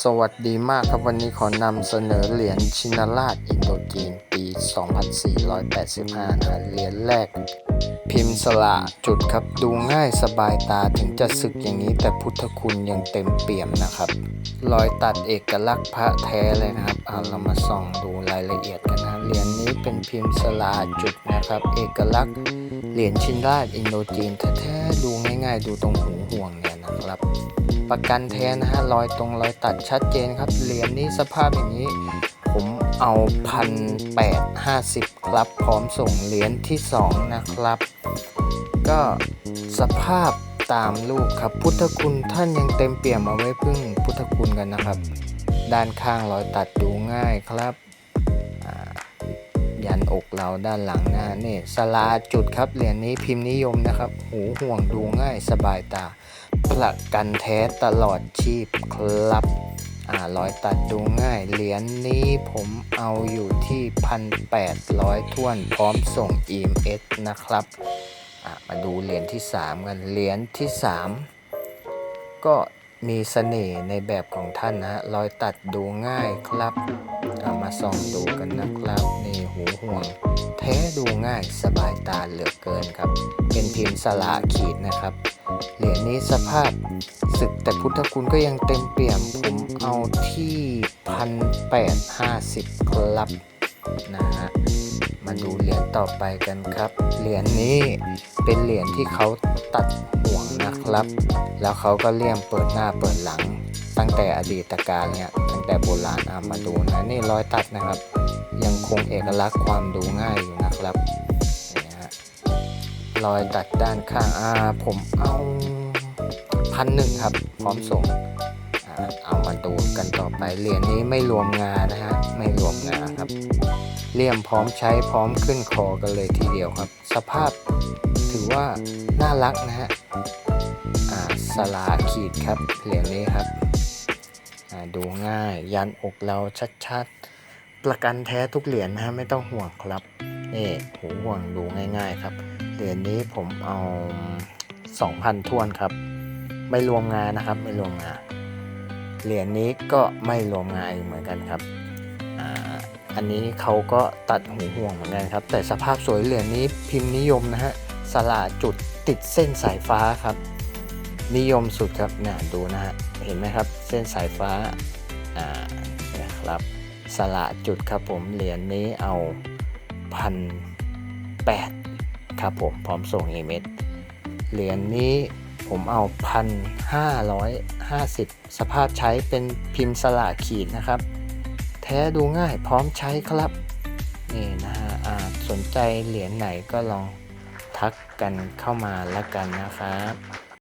สวัสดีมากครับวันนี้ขอนำเสนอเหรียญชินราชอินโดจีนปี 2485นะฮะเหรียญแรก พิมพ์สละจุดครับดูง่ายสบายตาถึงจะสึกอย่างนี้แต่พุทธคุณยังเต็มเปี่ยมนะครับ รอยตัดเอกลักษณ์พระแท้เลยนะครับเอาเรามาส่องดูรายละเอียดกันนะเหรียญนี้เป็นพิมพ์สละจุดนะครับ เอกลักษณ์เหรียญชินราชอินโดจีนแท้ๆดูง่ายๆ ดูตรงหูห่วงเนี่ยนะครับ ประกันแท้นะฮะรอยตรงรอยตัดชัดเจนครับเหรียญนี้สภาพอย่างนี้ ผมเอาพันแปดห้าสิบครับพร้อมส่งเหรียญที่สองนะครับ ก็สภาพตามรูปครับ พุทธคุณท่านยังเต็มเปี่ยมเอาไว้พึ่งพุทธคุณกันนะครับ ด้านข้างรอยตัดดูง่ายครับยันอกเราด้านหลังนะนี่สลาจุดครับเหรียญนี้พิมพ์นิยมนะครับ หูห่วงดูง่ายสบายตา ประกันแท้ตลอดชีพครับ อ่ารอยตัดดูง่าย เหรียญนี้ผมเอาอยู่ที่พันแปดร้อยท่วนพร้อมส่ง EMS นะครับอะมาดูเหรียญที่ 3 กัน เหรียญที่ 3 ก็มีเสน่ห์ในแบบของท่านนะฮะรอยตัดดูง่ายครับเอามาส่องดูกันนะครับนี่หูห่วง แท้ดูง่ายสบายตาเหลือเกินครับ เป็นพิมพ์สลาขีดนะครับ เหรียญนี้สภาพศึกแต่พุทธคุณก็ยังเต็มเปี่ยม ผมเอาที่พันแปดห้าสิบครับนะฮะมาดูเหรียญต่อไปกันครับ เหรียญนี้เป็นเหรียญที่เขาตัดห่วงนะครับ แล้วเขาก็เลี่ยมเปิดหน้าเปิดหลัง ตั้งแต่อดีตการเนี่ยตั้งแต่โบราณอามาดูนะนี่รอยตัดนะครับ ยังคงเอกลักษณ์ความดูง่ายอยู่นะครับ รอยตัดด้านข้างอ่าผมเอาพันหนึ่งครับพร้อมส่งอ่าเอามาดูกันต่อไปเหรียญนี้ไม่รวมงานะฮะไม่รวมงาครับเลี่ยมพร้อมใช้พร้อมขึ้นคอกันเลยทีเดียวครับ สภาพถือว่าน่ารักนะฮะอ่าสลาขีดครับเหรียญนี้ครับอ่าดูง่ายยันอกเราชัดๆ ประกันแท้ทุกเหรียญนะฮะไม่ต้องห่วงครับนี่หูห่วงดูง่าย ๆครับ เหรียญนี้ผมเอา 2,000ทวนครับ ไม่รวมงานนะครับ ไม่รวมงาน เหรียญนี้ก็ไม่รวมงานเหมือนกันครับอันนี้เขาก็ตัดหูห่วงเหมือนกันครับ แต่สภาพสวยเหรียญนี้พิมพ์นิยมนะฮะสลาจุดติดเส้นสายฟ้าครับ นิยมสุดครับเนี่ยดูนะฮะเห็นไหมครับ เส้นสายฟ้าอ่านะครับสละจุดครับผมเหรียญนี้เอาพันแปด ครับผมพร้อมส่งเอเมเหรียญนี้ผมเอาพันห้าร้อยห้าสิบสภาพใช้เป็นพิมพ์สละขีดนะครับ แท้ดูง่ายพร้อมใช้ครับนี่นะฮะสนใจเหรียญไหนก็ลองทักกันเข้ามาแล้วกันนะครับ